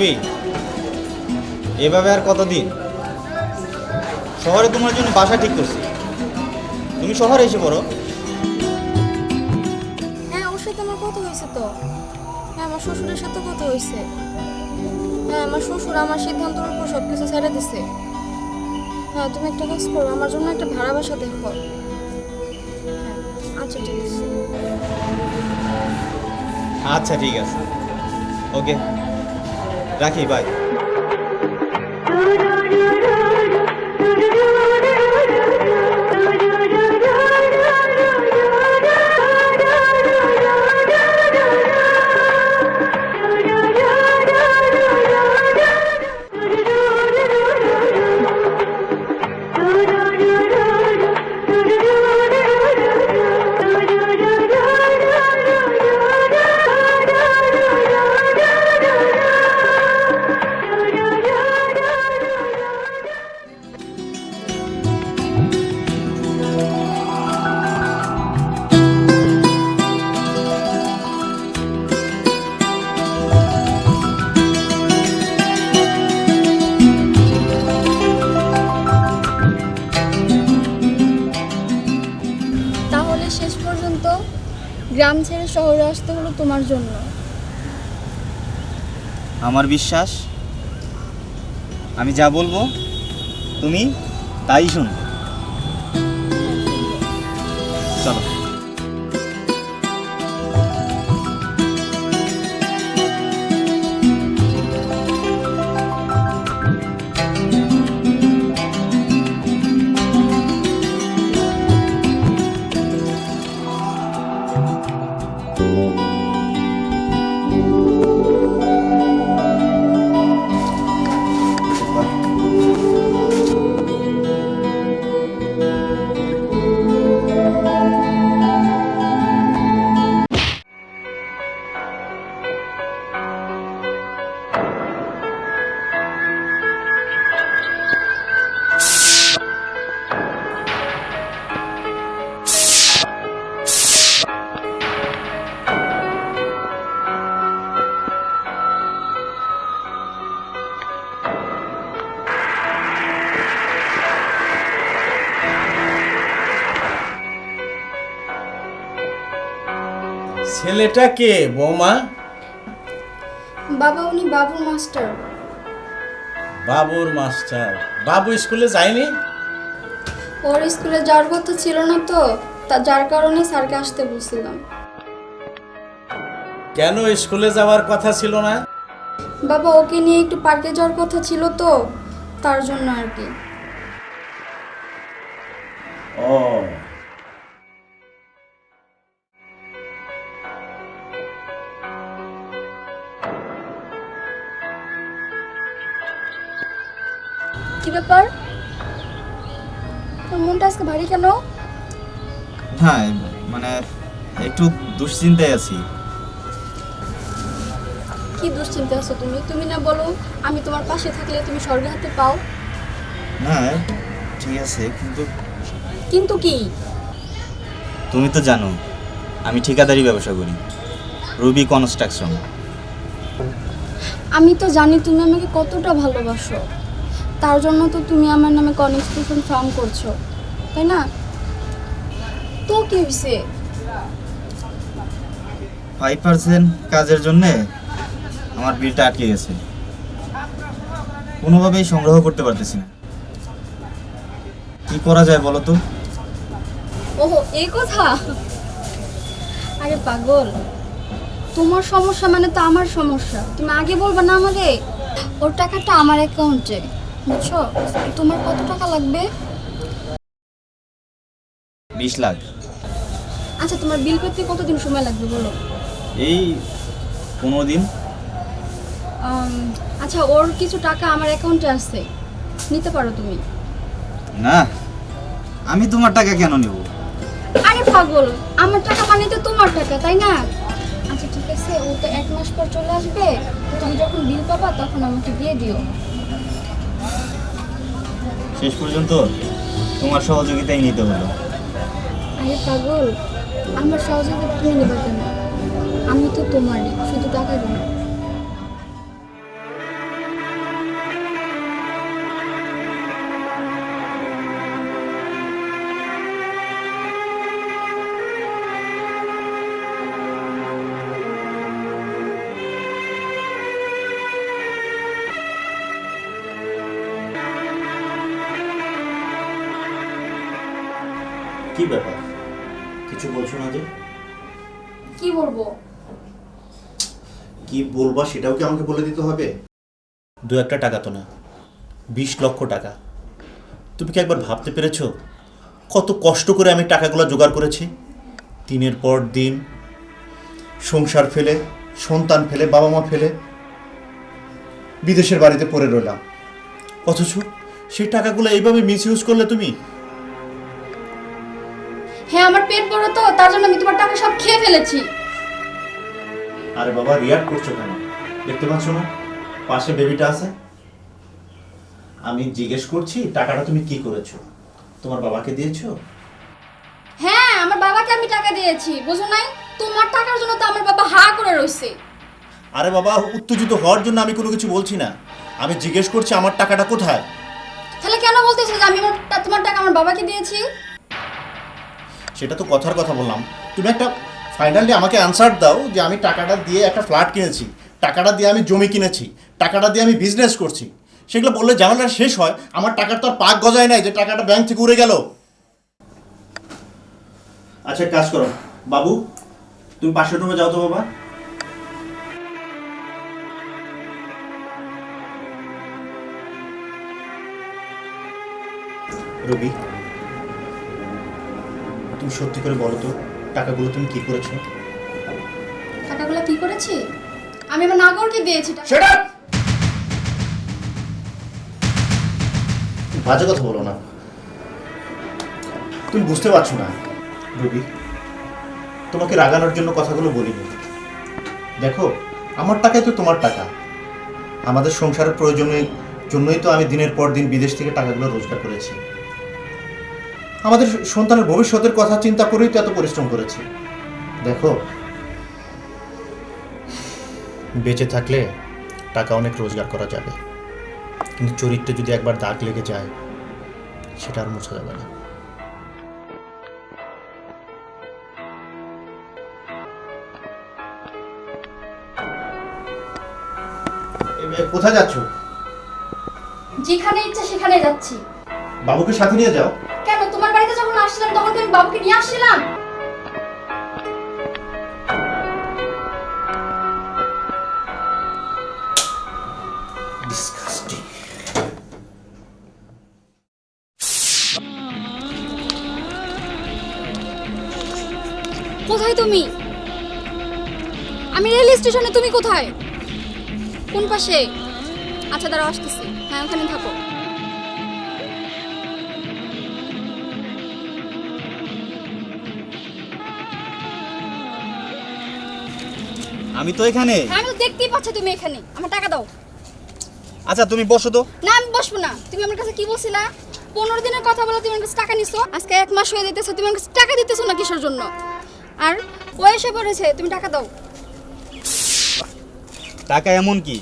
Ruby এভাবে আর কতদিন? শহরে তোমার জন্য বাসা ঠিক করছি। তুমি শহরে এসে পড়ো। হ্যাঁ ওর সাথে আমার কথা হয়েছে তো। হ্যাঁ আমার শ্বশুরের সাথে কথা হয়েছে। হ্যাঁ আমার শ্বশুর আমার সিদ্ধান্তের উপর সব কিছু ছেড়ে দিছে। হ্যাঁ তুমি একটা কাজ করো আমার জন্য একটা ভাড়া বাসা দেখো। হ্যাঁ আচ্ছা ঠিক আছে। আচ্ছা ঠিক আছে। ওকে। রাখি বাই গ্রাম ছেড়ে শহরে আসতে হলো তোমার জন্য? আমার বিশ্বাস, আমি যা বলব, তুমি তাই শুনবে। চলো। ছেলেটা কে বৌমা? বাবা উনি বাবুর মাস্টার। বাবুর মাস্টার। বাবু স্কুলে যায়নি? ওর স্কুলে যাওয়ার কথা ছিল না তো তা যার কারণে স্যারকে আসতে বলছিলাম। কেন স্কুলে যাওয়ার কথা ছিল না? বাবা ওকে নিয়ে একটু পার্কে যাওয়ার কথা ছিল তো তার জন্য আর কি। ও কি ব্যাপার? তোর মনটা আজকে ভারী কেন? হ্যাঁ মানে একটু দুশ্চিন্তায় আছি। কি দুশ্চিন্তা আছো তুমি? তুমি না বলো আমি তোমার পাশে থাকলে তুমি স্বর্গে হাতে পাও। না ঠিক আছে কিন্তু কিন্তু কি? তুমি তো জানো আমি ঠিকাদারি ব্যবসা করি রুবি কনস্ট্রাকশন। আমি তো জানি তুমি আমাকে কতটা ভালোবাসো। তার জন্য তো তুমি আমার নামে কনস্ট্রাকশন ফর্ম করছ তাই না? তো কি হয়েছে ফাইভ পার্সেন্ট কাজের জন্যে আমার বিলটা আটকে গেছে। কোনোভাবেই সংগ্রহ করতে পারতেছি না। কি করা যায় বলো তো? ওহো এই কথা? আরে পাগল তোমার সমস্যা মানে তো আমার সমস্যা। তুমি আগে বলবা না আমারে ওর টাকাটা আমার অ্যাকাউন্টে বুঝছ? তোমার কত টাকা লাগবে? বিশ লাখ। আচ্ছা তোমার বিল পেতে কতদিন সময় লাগবে বলো? এই পনেরো দিন। আচ্ছা ওর কিছু টাকা আমার অ্যাকাউন্টে আছে। নিতে পারো তুমি? না আমি তোমার টাকা কেন নেব? আরে পাগল আমার টাকা মানে তো তোমার টাকা তাই না? আচ্ছা ঠিক আছে ও তো এক মাস পর চলে আসবে। তুমি যখন বিল পাবা তখন আমাকে দিয়ে দিও। শেষ পর্যন্ত তোমার সহযোগিতাই নিতে হলো। আরে পাগল, আমার সহযোগিতা তুমি নেবে কেন? আমি তো তোমারই, শুধু টাকা দিন কি ব্যাপার? কিছু বলছো না যে? কি বলব? কি বলবা সেটাও কি আমাকে বলে দিতে হবে? দু একটা টাকা তো না বিশ লক্ষ টাকা। তুমি কি একবার ভাবতে পেরেছ কত কষ্ট করে আমি টাকাগুলো জোগাড় করেছি? দিনের পর দিন সংসার ফেলে সন্তান ফেলে বাবা মা ফেলে বিদেশের বাড়িতে পড়ে রইলাম। অথচ সেই টাকাগুলো এইভাবে মিস ইউজ করলে তুমি? হ্যাঁ আমার পেট বড় তো তার জন্য আমি তোমার টাকা সব খেয়ে ফেলেছি। আরে বাবা রিয়াক্ট করছ কেন? দেখতে পাচ্ছ না? পাশে বেবিটা আছে। আমি জিজ্ঞেস করছি টাকাটা তুমি কি করেছ? তোমার বাবাকে দিয়েছ? হ্যাঁ আমার বাবাকে আমি টাকা দিয়েছি বুঝো নাই? তোমার টাকার জন্য তো আমার বাবা হা করে রইছে। আরে বাবা উত্তেজিত হওয়ার জন্য আমি কোনো কিছু বলছি না। আমি জিজ্ঞেস করছি আমার টাকাটা কোথায়? তাহলে কেন বলতেছো যে আমি আমার তোমার টাকা আমার বাবাকে দিয়েছি? সেটা তো কথার কথা বললাম। তুমি একটা ফাইনালি আমাকে অ্যান্সার দাও যে আমি টাকাটা দিয়ে একটা ফ্ল্যাট কিনেছি। টাকাটা দিয়ে আমি জমি কিনেছি। টাকাটা দিয়ে আমি বিজনেস করছি। সেগুলো বললে ঝামেলা শেষ হয়। আমার টাকার তো আর পাক গজায় নাই যে টাকাটা ব্যাংক থেকে উড়ে গেল। আচ্ছা কাজ করো। বাবু, তুমি পাশের রুমে যাও তো বাবা। রবি। তুমি সত্যি করে বলো তো টাকাগুলো তুমি কি করেছ? টাকাগুলো কি করেছি? আমি আমার নাগরকে দিয়েছি টাকা। সেটা বাজে কথা বলো না। তুমি বুঝতে পারছ না রবি তোমাকে রাগানোর জন্য কথাগুলো বলিনি। দেখো আমার টাকাই তো তোমার টাকা। আমাদের সংসারের প্রয়োজনের জন্যই তো আমি দিনের পর দিন বিদেশ থেকে টাকাগুলো রোজগার করেছি। আমাদের সন্তানের ভবিষ্যতের কথা চিন্তা করেই তো এত পরিশ্রম করেছি। দেখো, বেঁচে থাকলে টাকা অনেক রোজগার করা যাবে। কিন্তু চরিত্রে যদি একবার দাগ লেগে যায়, সেটা আর মোছা যাবে না। কোথায় যাচ্ছ? যেখানে ইচ্ছা সেখানে যাচ্ছি। বাবুকে সাথে নিয়ে যাও। কেন? তোমার বাড়িতে যখন আসছিলাম তখন আমি বাবুকে নিয়ে আসছিলাম। কোথায় তুমি? আমি রেল স্টেশনে তুমি কোথায়? কোন পাশে? আচ্ছা দাঁড়াও আসতেছি। হ্যাঁ ওখানে থাকো। আমি তো এখানে। হ্যাঁ আমি তো দেখতেই পাচ্ছি তুমি এখানে। আমার টাকা দাও। আচ্ছা তুমি বসো তো। না আমি বসবো না। তুমি আমার কাছে কি বলছিলা? পনেরো দিনের কথা বলে তুমি আমার কাছে টাকা নিছো। আজকে এক মাস হয়ে যেতেছে তুমি আমার কাছে টাকা দিতেছো না কিসের জন্য? আর ও এসে পড়েছে তুমি টাকা দাও। টাকা এমন কি?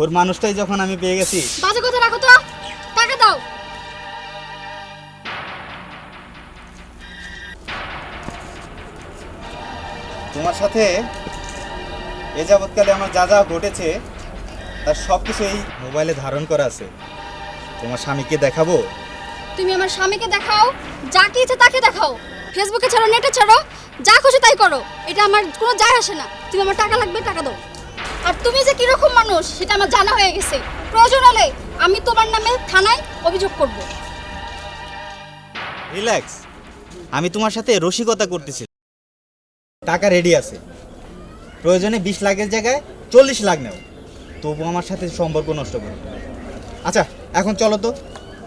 ওর মানুষটাই যখন আমি পেয়ে গেছি। বাজে কথা রাখো তো। টাকা দাও। তোমার সাথে এ যাবৎকালে আমার যা যা ঘটেছে তার সব কিছু এই মোবাইলে ধারণ করা আছে। তোমার স্বামীকে দেখাবো? তুমি আমার স্বামীকে দেখাও যা কি ইচ্ছে তাকে দেখাও। ফেসবুকে ছাড়ো নেটে ছাড়ো যা খুশি তাই করো। এটা আমার কোনো যায় আসে না। তুমি আমার টাকা লাগবে টাকা দাও। আর তুমি যে কীরকম মানুষ সেটা আমার জানা হয়ে গেছে। প্রয়োজন হলে আমি তোমার নামে থানায় অভিযোগ করব। রিল্যাক্স আমি তোমার সাথে রসিকতা করতেছি। টাকা রেডি আছে। প্রয়োজনে বিশ লাখের জায়গায় চল্লিশ লাখ নেও। তবু আমার সাথে সম্পর্ক নষ্ট করো। আচ্ছা এখন চলো তো।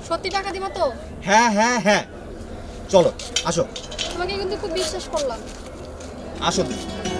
সত্যি টাকা দিবা তো? হ্যাঁ হ্যাঁ হ্যাঁ। চলো আসো। তোমাকে কিন্তু খুব বিশ্বাস করলাম। আসো তুমি।